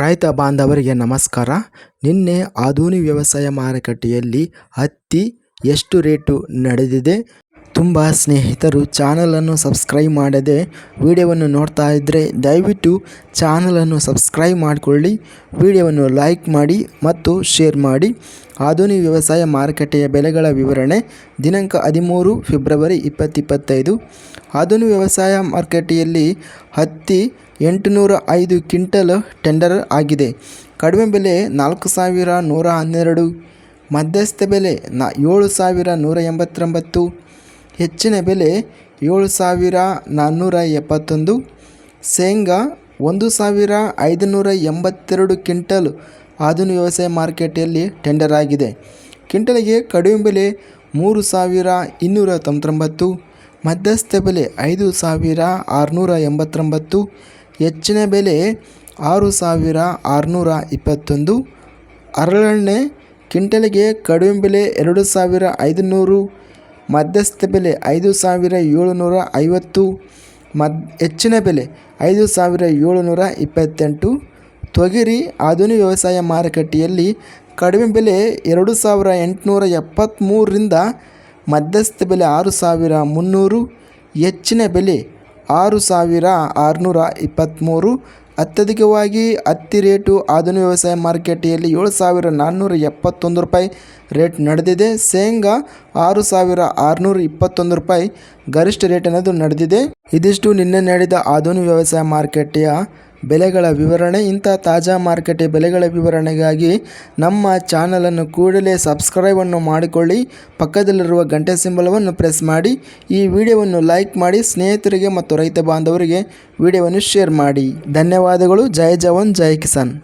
ರೈತ ಬಾಂಧವರಿಗೆ ನಮಸ್ಕಾರ. ನಿನ್ನೆ ಆಧುನಿ ವ್ಯವಸಾಯ ಮಾರುಕಟ್ಟೆಯಲ್ಲಿ ಹತ್ತಿ ಎಷ್ಟು ರೇಟು ನಡೆದಿದೆ? ತುಂಬ ಸ್ನೇಹಿತರು ಚಾನಲನ್ನು ಸಬ್ಸ್ಕ್ರೈಬ್ ಮಾಡದೆ ವಿಡಿಯೋವನ್ನು ನೋಡ್ತಾ ಇದ್ದರೆ ದಯವಿಟ್ಟು ಚಾನಲನ್ನು ಸಬ್ಸ್ಕ್ರೈಬ್ ಮಾಡಿಕೊಳ್ಳಿ, ವಿಡಿಯೋವನ್ನು ಲೈಕ್ ಮಾಡಿ ಮತ್ತು ಶೇರ್ ಮಾಡಿ. ಆಧುನಿಕ ವ್ಯವಸಾಯ ಮಾರುಕಟ್ಟೆಯ ಬೆಲೆಗಳ ವಿವರಣೆ ದಿನಾಂಕ ಹದಿಮೂರು ಫೆಬ್ರವರಿ ಇಪ್ಪತ್ತಿಪ್ಪತ್ತೈದು ಆಧುನಿಕ ವ್ಯವಸಾಯ ಮಾರುಕಟ್ಟೆಯಲ್ಲಿ ಹತ್ತಿ ಎಂಟುನೂರ ಐದು ಕ್ವಿಂಟಲ್ ಟೆಂಡರ್ ಆಗಿದೆ. ಕಡಿಮೆ ಬೆಲೆ ನಾಲ್ಕು ಸಾವಿರ ನೂರ ಹನ್ನೆರಡು, ಮಧ್ಯಸ್ಥ ಬೆಲೆ ನ ಏಳು ಸಾವಿರ ನೂರ ಎಂಬತ್ತೊಂಬತ್ತು, ಹೆಚ್ಚಿನ ಬೆಲೆ ಏಳು ಸಾವಿರ ನಾನ್ನೂರ ಎಪ್ಪತ್ತೊಂದು, ಶೇಂಗಾ ಒಂದು ಸಾವಿರ ಐದುನೂರ ಎಂಬತ್ತೆರಡು ಕ್ವಿಂಟಲ್ ಆಧುನಿಕ ವ್ಯವಸಾಯ ಮಾರುಕಟ್ಟೆಯಲ್ಲಿ ಟೆಂಡರ್ ಆಗಿದೆ. ಕ್ವಿಂಟಲಿಗೆ ಕಡಿಮೆ ಬೆಲೆ ಮೂರು ಸಾವಿರ ಇನ್ನೂರ ತೊಂಬತ್ತೊಂಬತ್ತು, ಮಧ್ಯಸ್ಥ ಬೆಲೆ ಐದು ಸಾವಿರ ಆರುನೂರ ಎಂಬತ್ತೊಂಬತ್ತು ಹೆಚ್ಚಿನ ಬೆಲೆ ಆರು ಸಾವಿರ ಆರುನೂರ ಇಪ್ಪತ್ತೊಂದು. ಹರಳೆಣ್ಣೆ ಕಿಂಟಲಿಗೆ ಕಡಿಮೆ ಬೆಲೆ ಎರಡು ಸಾವಿರ ಐದುನೂರು. ಮಧ್ಯಸ್ಥ ಬೆಲೆ ಐದು ಸಾವಿರ ಏಳುನೂರ ಐವತ್ತು. ಮದ್, ಹೆಚ್ಚಿನ ಬೆಲೆ ಐದು ಸಾವಿರ ಏಳುನೂರ ಇಪ್ಪತ್ತೆಂಟು. ತೊಗರಿ ಆಧುನಿಕ ವ್ಯವಸಾಯ ಮಾರುಕಟ್ಟೆಯಲ್ಲಿ ಕಡಿಮೆ ಬೆಲೆ ಎರಡು ಸಾವಿರ ಎಂಟುನೂರ ಎಪ್ಪತ್ತ್ಮೂರರಿಂದ ಮಧ್ಯಸ್ಥ ಬೆಲೆ ಆರು ಸಾವಿರ ಮುನ್ನೂರು. ಹೆಚ್ಚಿನ ಬೆಲೆ ಆರು ಸಾವಿರ ಆರುನೂರ ಇಪ್ಪತ್ತ್ಮೂರು ಅತ್ಯಧಿಕವಾಗಿ ಹತ್ತಿ ರೇಟು ಆಧುನಿಕ ವ್ಯವಸಾಯ ಮಾರುಕಟ್ಟೆಯಲ್ಲಿ ಏಳು ಸಾವಿರ ನಾನ್ನೂರ ಎಪ್ಪತ್ತೊಂದು ರೂಪಾಯಿ ರೇಟ್ ನಡೆದಿದೆ. ಶೇಂಗಾ ಆರು ಸಾವಿರ ಆರುನೂರ ಇಪ್ಪತ್ತೊಂದು ರೂಪಾಯಿ ಗರಿಷ್ಠ ರೇಟ್ ಅನ್ನೋದು ನಡೆದಿದೆ. ಇದಿಷ್ಟು ನಿನ್ನೆ ನಡೆದ ಆಧುನಿಕ ವ್ಯವಸಾಯ ಮಾರುಕಟ್ಟೆಯ ಬೆಲೆಗಳ ವಿವರಣೆ, ಇಂಥ ತಾಜಾ ಮಾರುಕಟ್ಟೆ ಬೆಲೆಗಳ ವಿವರಣೆಗಾಗಿ ನಮ್ಮ ಚಾನಲನ್ನು ಕೂಡಲೇ ಸಬ್ಸ್ಕ್ರೈಬನ್ನು ಮಾಡಿಕೊಳ್ಳಿ. ಪಕ್ಕದಲ್ಲಿರುವ ಗಂಟೆ ಸಿಂಬಲವನ್ನು ಪ್ರೆಸ್ ಮಾಡಿ. ಈ ವಿಡಿಯೋವನ್ನು ಲೈಕ್ ಮಾಡಿ. ಸ್ನೇಹಿತರಿಗೆ ಮತ್ತು ರೈತ ಬಾಂಧವರಿಗೆ ವಿಡಿಯೋವನ್ನು ಶೇರ್ ಮಾಡಿ. ಧನ್ಯವಾದಗಳು. ಜೈ ಜವಾನ್, ಜೈ ಕಿಸಾನ್.